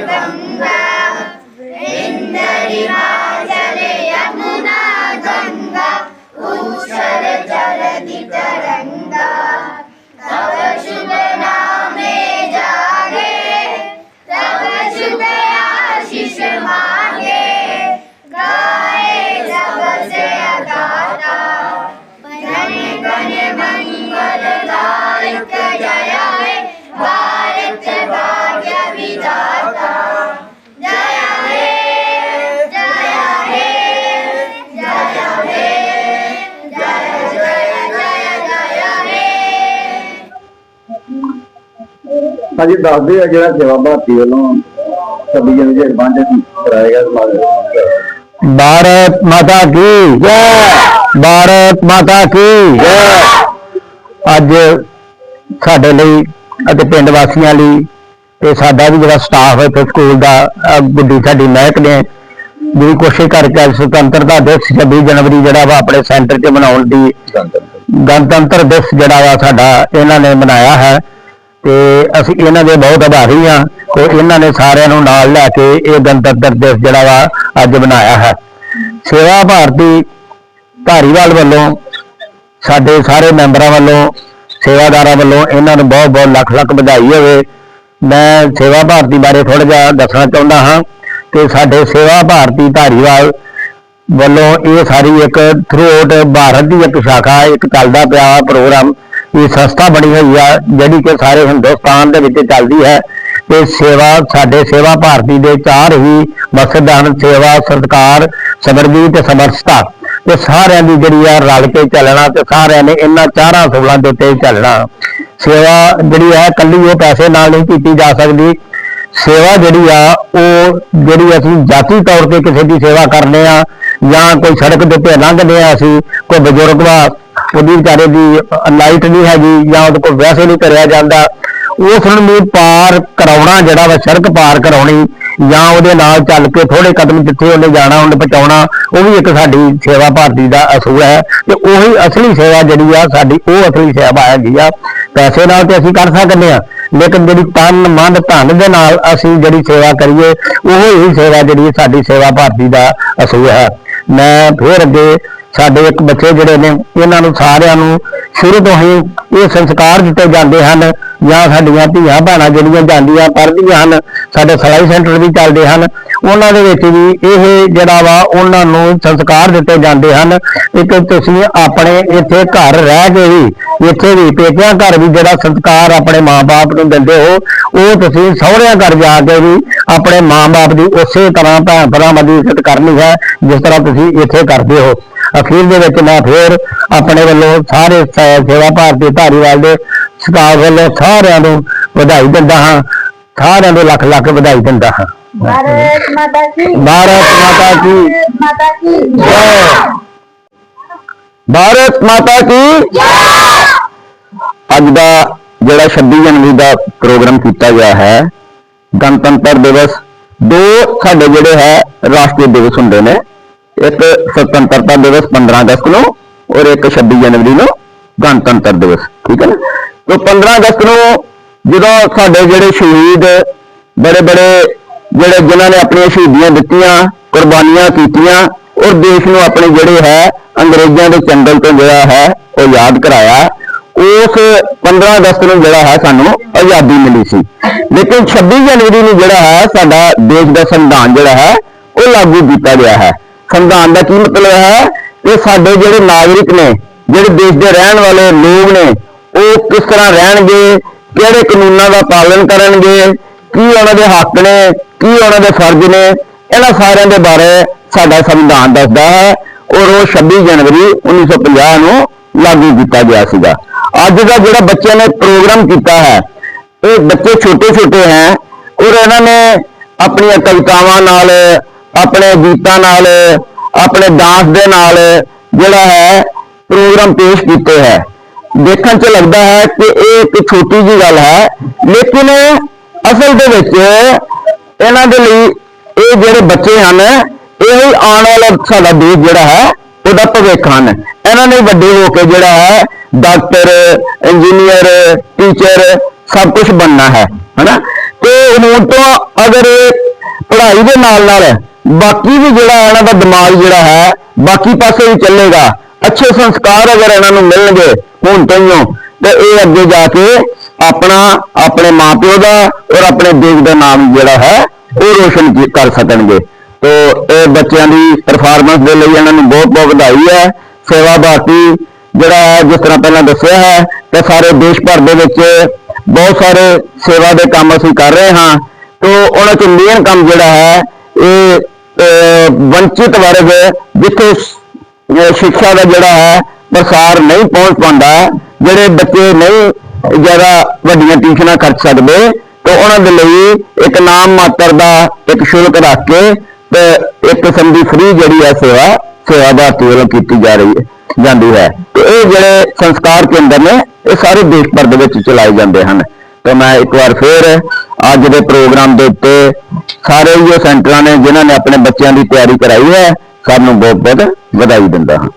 ಬಂದ ਹਾਂਜੀ ਦੱਸਦੇ ਆ ਜਿਹੜਾ ਸੇਵਾ ਭਾਰਤੀ ਵੱਲੋਂ ਸਭੀ ਜਨ ਜੇ ਬੰਦ ਕਰਾਏਗਾ ਸਮਾਗਮ ਭਾਰਤ ਮਾਤਾ ਕੀ ਜੈ? ਭਾਰਤ ਮਾਤਾ ਕੀ ਜੈ? ਅੱਜ ਸਾਡੇ ਲਈ ਅਤੇ ਪਿੰਡ ਵਾਸੀਆਂ ਲਈ ਤੇ ਸਾਡਾ ਵੀ ਜਿਹੜਾ ਸਟਾਫ ਹੈ ਇੱਥੇ ਸਕੂਲ ਦਾ ਗੁੱਡੀ ਸਾਡੀ ਮਹਿਕ ਨੇ ਜਿਹੜੀ ਕੋਸ਼ਿਸ਼ ਕਰਕੇ ਅੱਜ ਸੁਤੰਤਰਤਾ ਦਿਵਸ 26 ਜਨਵਰੀ ਜਿਹੜਾ ਵਾ ਆਪਣੇ ਸੈਂਟਰ 'ਚ ਮਨਾਉਣ ਦੀ ਗਣਤੰਤਰ ਦਿਵਸ ਜਿਹੜਾ ਵਾ ਸਾਡਾ ਇਹਨਾਂ ਨੇ ਮਨਾਇਆ ਹੈ। ਤੇ ਅਸੀਂ ਇਹਨਾਂ ਦੇ ਬਹੁਤ ਆਭਾਰੀ ਹਾਂ ਤੇ ਇਹਨਾਂ ਨੇ ਸਾਰਿਆਂ ਨੂੰ ਨਾਲ ਲੈ ਕੇ ਇਹ ਗਣਤੰਤਰ ਦਿਵਸ ਜਿਹੜਾ ਵਾ ਅੱਜ ਬਣਾਇਆ ਹੈ। ਸੇਵਾ ਭਾਰਤੀ ਧਾਰੀਵਾਲ ਵੱਲੋਂ ਸਾਡੇ ਸਾਰੇ ਮੈਂਬਰਾਂ ਵੱਲੋਂ, ਸੇਵਾਦਾਰਾਂ ਵੱਲੋਂ ਇਹਨਾਂ ਨੂੰ ਬਹੁਤ ਬਹੁਤ ਲੱਖ ਲੱਖ ਵਧਾਈ ਹੋਵੇ। ਮੈਂ ਸੇਵਾ ਭਾਰਤੀ ਬਾਰੇ ਥੋੜਾ ਜਿਹਾ ਦੱਸਣਾ ਚਾਹੁੰਦਾ ਹਾਂ ਕਿ ਸਾਡੇ ਸੇਵਾ ਭਾਰਤੀ ਧਾਰੀਵਾਲ ਵੱਲੋਂ ਇਹ ਸਾਰੀ ਇੱਕ ਥਰੂਆਊਟ ਭਾਰਤ ਦੀ ਇੱਕ ਸ਼ਾਖਾ, ਇੱਕ ਚੱਲਦਾ ਪਿਆ ਪ੍ਰੋਗਰਾਮ ਇਹ ਸੰਸਥਾ ਬਣੀ ਹੋਈ ਆ, ਜਿਹੜੀ ਕਿ ਸਾਰੇ ਹਿੰਦੁਸਤਾਨ ਦੇ ਵਿੱਚ ਚੱਲਦੀ ਹੈ। ਤੇ ਸੇਵਾ, ਸਾਡੇ ਸੇਵਾ ਭਾਰਤੀ ਦੇ ਚਾਰ ਹੀ ਮਕਸਦ ਹਨ ਸੇਵਾ, ਸਤਿਕਾਰ ਸਮਰਗੀ ਤੇ ਸਮਰਸਤਾ। ਤੇ ਸਾਰਿਆਂ ਦੀ ਜਿਹੜੀ ਆ ਰਲ ਕੇ ਚੱਲਣਾ ਤੇ ਸਾਰਿਆਂ ਨੇ ਇਹਨਾਂ ਚਾਰਾਂ ਸੂਲਾਂ ਦੇ ਉੱਤੇ ਚੱਲਣਾ। ਸੇਵਾ ਜਿਹੜੀ ਹੈ ਕੱਲੀ ਉਹ ਪੈਸੇ ਨਾਲ ਨਹੀਂ ਕੀਤੀ ਜਾ ਸਕਦੀ। ਸੇਵਾ ਜਿਹੜੀ ਆ, ਉਹ ਜਿਹੜੀ ਅਸੀਂ ਜਾਤੀ ਤੌਰ ਤੇ ਕਿਸੇ ਦੀ ਸੇਵਾ ਕਰਨੇ ਆ ਜਾਂ ਕੋਈ ਸੜਕ ਦੇ ਉੱਤੇ ਲੰਘਦੇ ਆ ਅਸੀਂ, ਕੋਈ ਬਜ਼ੁਰਗ ਵਾ ਉਹਦੀ ਵਿਚਾਰੇ ਦੀ ਲਾਈਟ ਨਹੀਂ ਹੈਗੀ ਜਾਂ ਉਹਦੇ ਕੋਲ ਵੈਸੇ ਨਹੀਂ ਕਰਿਆ ਜਾਂਦਾ, ਉਸ ਨੂੰ ਪਾਰ ਕਰਾਉਣਾ ਜਿਹੜਾ ਵਾ, ਸੜਕ ਪਾਰ ਕਰਾਉਣੀ, ਜਾਂ ਉਹਦੇ ਨਾਲ ਚੱਲ ਕੇ ਥੋੜੇ ਕਦਮ ਜਿੱਥੇ ਉਹਨੇ ਜਾਣਾ, ਉਹਨੇ ਪਹੁੰਚਾਉਣਾ ਉਹ ਵੀ ਇੱਕ ਸਾਡੀ ਸੇਵਾ ਭਾਰਤੀ ਦਾ ਅਸੂਲ ਹੈ। ਤੇ ਉਹੀ ਅਸਲੀ ਸੇਵਾ ਜਿਹੜੀ ਆ, ਸਾਡੀ ਉਹ ਅਸਲੀ ਸੇਵਾ ਹੈਗੀ ਆ। ਪੈਸੇ ਨਾਲ ਤੇ ਅਸੀਂ ਕਰ ਸਕਦੇ ਆ ਲੇਕਿਨ ਜਿਹੜੀ ਤਨ ਮਨ ਧਨ ਦੇ ਨਾਲ ਅਸੀਂ ਜਿਹੜੀ ਸੇਵਾ ਕਰੀਏ, ਉਹ ਹੀ ਸੇਵਾ ਜਿਹੜੀ ਸਾਡੀ ਸੇਵਾ ਭਾਰਤੀ ਦਾ ਅਸੂਲ ਹੈ। ਮੈਂ ਫੇਰ ਅੱਗੇ ਸਾਡੇ ਇੱਕ ਬੱਚੇ ਜਿਹੜੇ ਨੇ, ਇਹਨਾਂ ਨੂੰ ਸਾਰਿਆਂ ਨੂੰ ਸ਼ੁਰੂ ਤੋਂ ਹੀ ਇਹ ਸੰਸਕਾਰ ਦਿੱਤੇ ਜਾਂਦੇ ਹਨ, ਜਾਂ ਸਾਡੀਆਂ ਧੀਆਂ ਭੈਣਾਂ ਜਿਹੜੀਆਂ ਜਾਂਦੀਆਂ, ਪੜ੍ਹਦੀਆਂ ਹਨ, ਸਾਡੇ ਸਲਾਈ ਸੈਂਟਰ ਵੀ ਚੱਲਦੇ ਹਨ, ਉਹਨਾਂ ਦੇ ਵਿੱਚ ਵੀ ਇਹ ਜਿਹੜਾ ਵਾ ਉਹਨਾਂ ਨੂੰ ਸੰਸਕਾਰ ਦਿੱਤੇ ਜਾਂਦੇ ਹਨ। ਇੱਕ ਤੁਸੀਂ ਆਪਣੇ ਇੱਥੇ ਘਰ ਰਹਿ ਕੇ ਵੀ, ਇੱਥੇ ਵੀ ਪੇਕਿਆਂ ਘਰ ਵੀ ਜਿਹੜਾ ਸੰਸਕਾਰ ਆਪਣੇ ਮਾਪੇ ਨੂੰ ਦਿੰਦੇ ਹੋ, ਉਹ ਤੁਸੀਂ ਸਹੁਰਿਆਂ ਘਰ ਜਾ ਕੇ ਵੀ ਆਪਣੇ ਮਾਪੇ ਦੀ ਉਸੇ ਤਰ੍ਹਾਂ ਭੈਣ ਭਰਾਵਾਂ ਦੀ ਇੱਜ਼ਤ ਕਰਨੀ ਹੈ, ਜਿਸ ਤਰ੍ਹਾਂ ਤੁਸੀਂ ਇੱਥੇ ਕਰਦੇ ਹੋ। ਅਖੀਰ ਦੇ ਵਿੱਚ ਮੈਂ ਫੇਰ ਆਪਣੇ ਵੱਲੋਂ ਸਾਰੇ ਸੇਵਾ ਭਾਰਤੀ ਧਾਰੀਵਾਲ ਦੇ ਸਟਾਫ ਵੱਲੋਂ ਸਾਰਿਆਂ ਨੂੰ ਵਧਾਈ ਦਿੰਦਾ ਹਾਂ। ਸਾਰਿਆਂ ਨੂੰ ਲੱਖ ਲੱਖ ਵਧਾਈ ਦਿੰਦਾ ਹਾਂ। ਭਾਰਤ ਮਾਤਾ ਕੀ ਭਾਰਤ ਮਾਤਾ ਕੀ ਅੱਜ ਦਾ ਜਿਹੜਾ 26 ਜਨਵਰੀ ਦਾ ਪ੍ਰੋਗਰਾਮ ਕੀਤਾ ਗਿਆ ਹੈ ਗਣਤੰਤਰ ਦਿਵਸ। ਦੋ ਸਾਡੇ ਜਿਹੜੇ ਹੈ ਰਾਸ਼ਟਰੀ ਦਿਵਸ ਹੁੰਦੇ ਨੇ। ਇੱਕ ਸੁਤੰਤਰਤਾ ਦਿਵਸ 15 ਅਗਸਤ ਨੂੰ ਔਰ ਇੱਕ 26 ਜਨਵਰੀ ਨੂੰ ਗਣਤੰਤਰ ਦਿਵਸ, ਠੀਕ ਹੈ ਨਾ? ਤੇ 15 ਅਗਸਤ ਨੂੰ ਜਦੋਂ ਸਾਡੇ ਜਿਹੜੇ ਸ਼ਹੀਦ, ਬੜੇ ਬੜੇ ਜਿਹੜੇ ਜਿਨ੍ਹਾਂ ਨੇ ਆਪਣੀਆਂ ਸ਼ਹੀਦੀਆਂ ਦਿੱਤੀਆਂ, ਕੁਰਬਾਨੀਆਂ ਕੀਤੀਆਂ, ਔਰ ਦੇਸ਼ ਨੂੰ ਆਪਣੇ ਜਿਹੜੇ ਹੈ, ਅੰਗਰੇਜ਼ਾਂ ਦੇ ਚੰਗਲ ਤੋਂ ਜਿਹੜਾ ਹੈ, ਉਹ ਯਾਦ ਕਰਾਇਆ, ਉਸ 15 ਅਗਸਤ ਨੂੰ ਜਿਹੜਾ ਹੈ ਸਾਨੂੰ ਆਜ਼ਾਦੀ ਮਿਲੀ ਸੀ। ਲੇਕਿਨ 26 ਜਨਵਰੀ ਨੂੰ ਜਿਹੜਾ ਹੈ, ਸਾਡਾ ਦੇਸ਼ ਦਾ ਸੰਵਿਧਾਨ ਜਿਹੜਾ ਹੈ, ਉਹ ਲਾਗੂ ਕੀਤਾ ਗਿਆ ਹੈ। ਸੰਵਿਧਾਨ ਦਾ ਕੀ ਮਤਲਬ ਹੈ ਕਿ ਸਾਡੇ ਜਿਹੜੇ ਨਾਗਰਿਕ ਨੇ, ਜਿਹੜੇ ਦੇਸ਼ ਦੇ ਰਹਿਣ ਵਾਲੇ ਲੋਕ ਨੇ, ਉਹ ਕਿਸ ਤਰ੍ਹਾਂ ਰਹਿਣਗੇ, ਕਿਹੜੇ ਕਾਨੂੰਨਾਂ ਦਾ ਪਾਲਣ ਕਰਨਗੇ, ਕੀ ਉਹਨਾਂ ਦੇ ਹੱਕ ਨੇ, ਕੀ ਉਹਨਾਂ ਦੇ ਫਰਜ਼ ਨੇ, ਇਹਨਾਂ ਸਾਰਿਆਂ ਦੇ ਬਾਰੇ ਸਾਡਾ ਸੰਵਿਧਾਨ ਦੱਸਦਾ ਹੈ। ਔਰ ਉਹ 26 ਜਨਵਰੀ 1950 ਨੂੰ ਲਾਗੂ ਕੀਤਾ ਗਿਆ ਸੀਗਾ। ਅੱਜ ਦਾ ਜਿਹੜਾ ਬੱਚਿਆਂ ਨੇ ਪ੍ਰੋਗਰਾਮ ਕੀਤਾ ਹੈ, ਇਹ ਬੱਚੇ ਛੋਟੇ ਛੋਟੇ ਹੈ, ਔਰ ਇਹਨਾਂ ਨੇ ਆਪਣੀਆਂ ਕਵਿਤਾਵਾਂ ਨਾਲ ਆਪਣੇ ਗੀਤਾਂ ਨਾਲ, ਆਪਣੇ ਡਾਂਸ ਦੇ ਨਾਲ ਜਿਹੜਾ ਹੈ ਪ੍ਰੋਗਰਾਮ ਪੇਸ਼ ਕੀਤੇ ਹੈ। ਦੇਖਣ 'ਚ ਲੱਗਦਾ ਹੈ ਕਿ ਇਹ ਇੱਕ ਛੋਟੀ ਜੀ ਗੱਲ ਹੈ, ਲੇਕਿਨ ਅਸਲ ਦੇ ਵਿੱਚ ਇਹਨਾਂ ਦੇ ਲਈ ਇਹ ਜਿਹੜੇ ਬੱਚੇ ਹਨ, ਇਹ ਹੀ ਆਉਣ ਵਾਲਾ ਸਾਡਾ ਦੇਸ਼ ਜਿਹੜਾ ਹੈ, ਉਹਦਾ ਭਵਿੱਖ ਹਨ। ਇਹਨਾਂ ਨੇ ਵੱਡੇ ਹੋ ਕੇ ਜਿਹੜਾ ਹੈ ਡਾਕਟਰ ਇੰਜੀਨੀਅਰ ਟੀਚਰ ਸਭ ਕੁਝ ਬਣਨਾ ਹੈ, ਹਨਾ? ਤੇ ਹੁਣ ਤੋਂ ਅਗਰ ਪੜ੍ਹਾਈ ਦੇ ਨਾਲ ਨਾਲ ਬਾਕੀ ਵੀ ਜਿਹੜਾ ਇਹਨਾਂ ਦਾ ਦਿਮਾਗ ਜਿਹੜਾ ਹੈ, ਬਾਕੀ ਪਾਸੇ ਵੀ ਚੱਲੇਗਾ। ਅੱਛੇ ਸੰਸਕਾਰ ਅਗਰ ਇਹਨਾਂ ਨੂੰ ਮਿਲਣਗੇ, ਹੁਣ ਤੋਂ ਹੀ ਤੇ ਇਹ ਅੱਗੇ ਜਾ ਕੇ ਆਪਣਾ, ਆਪਣੇ ਮਾਪਿਓ ਦਾ ਔਰ ਆਪਣੇ ਦੇਸ਼ ਦਾ ਨਾਮ ਜਿਹੜਾ ਹੈ, ਉਹ ਰੋਸ਼ਨ ਕਰ ਸਕਣਗੇ। ਤੋ ਇਹ ਬੱਚਿਆਂ ਦੀ ਪਰਫਾਰਮੈਂਸ ਦੇ ਲਈ ਇਹਨਾਂ ਨੂੰ ਬਹੁਤ ਬਹੁਤ ਵਧਾਈ ਹੈ। ਸੇਵਾ ਭਾਰਤੀ ਜਿਹੜਾ ਹੈ, ਜਿਸ ਤਰ੍ਹਾਂ ਪਹਿਲਾਂ ਦੱਸਿਆ ਹੈ ਕਿ ਸਾਰੇ ਦੇਸ਼ ਭਰ ਦੇ ਵਿੱਚ ਬਹੁਤ ਸਾਰੇ ਸੇਵਾ ਦੇ ਕੰਮ ਅਸੀਂ ਕਰ ਰਹੇ ਹਾਂ। ਤੋ ਉਹਨਾਂ ਚ ਮੇਨ ਕੰਮ ਜਿਹੜਾ ਹੈ, ਇਹ ਵੰਚਿਤ ਵਰਗ ਜਿੱਥੇ ਸ- ਸਿੱਖਿਆ ਦਾ ਜਿਹੜਾ ਹੈ, ਪ੍ਰਸਾਰ ਨਹੀਂ ਪਹੁੰਚ ਪਾਉਂਦਾ, ਜਿਹੜੇ ਬੱਚੇ ਨਹੀਂ ਜ਼ਿਆਦਾ ਵੱਡੀਆਂ ਟਿਊਸ਼ਨਾਂ ਖਰਚ ਸਕਦੇ, ਤਾਂ ਉਹਨਾਂ ਦੇ ਲਈ ਇੱਕ ਨਾਮ ਮਾਤਰ ਦਾ ਇੱਕ ਸ਼ੁਲਕ ਰੱਖ ਕੇ ਤੇ ਇੱਕ ਕਿਸਮ ਦੀ ਫ੍ਰੀ ਜਿਹੜੀ ਹੈ ਸੇਵਾ ਸੇਵਾ ਭਾਰਤੀ ਵੱਲੋਂ ਕੀਤੀ ਜਾ ਰਹੀ ਹੈ, ਜਾਂਦੀ ਹੈ। ਤੇ ਇਹ ਜਿਹੜੇ ਸੰਸਕਾਰ ਕੇਂਦਰ ਨੇ, ਇਹ ਸਾਰੇ ਦੇਸ਼ ਭਰ ਦੇ ਵਿੱਚ ਚਲਾਏ ਜਾਂਦੇ ਹਨ। ਤੇ ਮੈਂ ਇੱਕ ਵਾਰ ਫੇਰ ਅੱਜ ਦੇ ਪ੍ਰੋਗਰਾਮ ਦੇ ਉੱਤੇ ਸਾਰੇ ਹੀ ਸੈਂਟਰਾਂ ਨੇ, ਜਿਨ੍ਹਾਂ ਨੇ ਆਪਣੇ ਬੱਚਿਆਂ ਦੀ ਤਿਆਰੀ ਕਰਾਈ ਹੈ, ਸਭ ਨੂੰ ਬਹੁਤ ਬਹੁਤ ਵਧਾਈ ਦਿੰਦਾ ਹਾਂ।